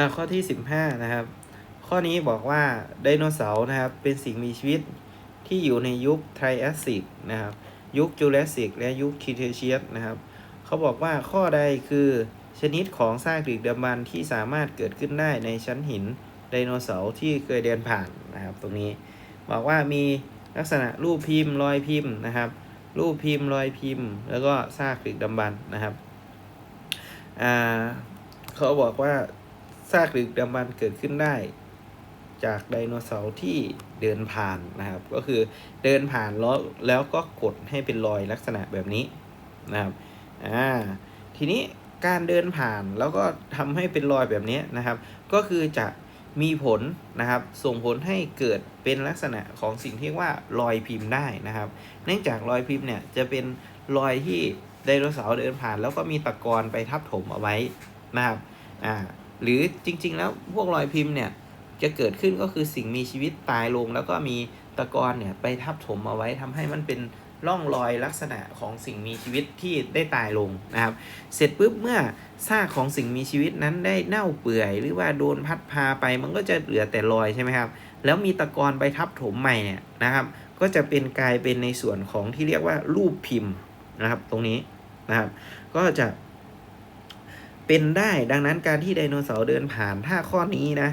อ่าข้อที่ 15 นะครับ ข้อนี้บอกว่าไดโนเสาร์นะครับ เป็นสิ่งมีชีวิตที่อยู่ในยุคไทรแอสซิกนะครับ ยุคจูราสสิกและยุคครีเทเชียสนะครับ เขาบอกว่าข้อใดคือชนิดของซากดึกดำบรรที่สามารถเกิดขึ้นได้ในชั้นหินไดโนเสาร์ที่เคยเดินผ่านนะครับ ตรงนี้ บอกว่ามีลักษณะรูปพิมพ์รอยพิมพ์นะครับ รูปพิมพ์รอยพิมพ์ แล้วก็ซากดึกดำบรรนะครับอ่าเขาบอกว่า ซากดึกดำบรรเกิดขึ้นได้ จากไดโนเสาร์ที่เดินผ่านนะครับ ก็คือเดินผ่านแล้วแล้วก็กดให้เป็นรอยลักษณะแบบนี้นะครับอ่าทีนี้การเดินผ่านแล้วก็ทำให้เป็นรอยแบบนี้นะครับ ก็คือจะมีผลนะครับ ส่งผลให้เกิดเป็นลักษณะของสิ่งที่ว่ารอยพิมพ์ได้นะครับ เนื่องจากรอยพิมพ์เนี่ยจะเป็นรอยที่ไดโนเสาร์เดินผ่าน แล้วก็มีตะกอนไปทับถมเอาไว้นะครับอ่า หรือจริง ๆ แล้วพวกรอยพิมพ์เนี่ยจะเกิดขึ้นก็คือสิ่งมีชีวิตตายลง แล้วก็มีตะกอนเนี่ยไปทับถมเอาไว้ทำให้มันเป็นร่องรอยลักษณะของสิ่งมีชีวิตที่ได้ตายลงนะครับ เสร็จปุ๊บเมื่อซากของสิ่งมีชีวิตนั้นได้เน่าเปื่อย หรือว่าโดนพัดพาไปมันก็จะเหลือแต่รอยใช่ไหมครับ แล้วมีตะกอนไปทับถมใหม่เนี่ยนะครับ ก็จะเป็นกลายเป็นในส่วนของที่เรียกว่ารูปพิมพ์นะครับ ตรงนี้นะครับ ก็จะ เป็นได้ดังนั้นการที่ไดโนเสาร์เดินผ่านถ้าข้อนี้นะ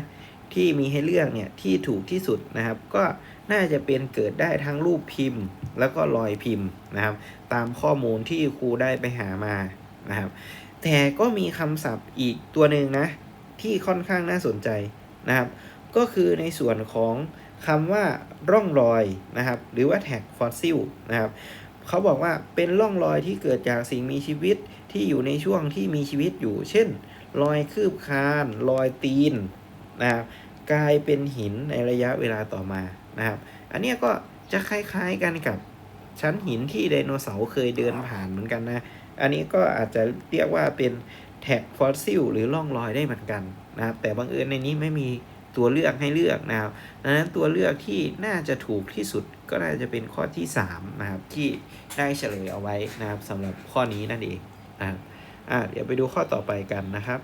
ที่มีให้เลือกเนี่ยที่ถูกที่สุดนะครับ ก็น่าจะเป็นเกิดได้ทั้งรูปพิมพ์ แล้วก็รอยพิมพ์นะครับ ตามข้อมูลที่ครูได้ไปหามานะครับ แต่ก็มีคำศัพท์อีกตัวหนึ่งนะ ที่ค่อนข้างน่าสนใจนะครับ ก็คือในส่วนของคำว่าร่องรอยนะครับ หรือว่าแท็กฟอสซิลนะครับ เขาบอกว่าเป็นร่องรอยที่เกิดจากสิ่งมีชีวิตที่อยู่ในช่วงที่มีชีวิตอยู่ เช่น รอยคืบคานรอยตีนนะครับกลายเป็นหินในระยะเวลาต่อมานะครับ อันนี้ก็จะคล้ายๆกันกับชั้นหินที่ไดโนเสาร์เคยเดินผ่านเหมือนกันนะ อันนี้ก็อาจจะเรียกว่าเป็นแท็กฟอสซิลหรือร่องรอยได้เหมือนกันนะครับ แต่บังเอิญในนี้ไม่มี ตัวเลือกให้เลือกนะครับดังนั้นตัวเลือกที่น่าจะถูกที่สุดก็น่าจะเป็นข้อที่3นะครับที่ได้เฉลยเอาไว้นะครับสำหรับข้อนี้นั่นเองนะครับอ่าเดี๋ยวไปดูข้อต่อไปกันนะครับ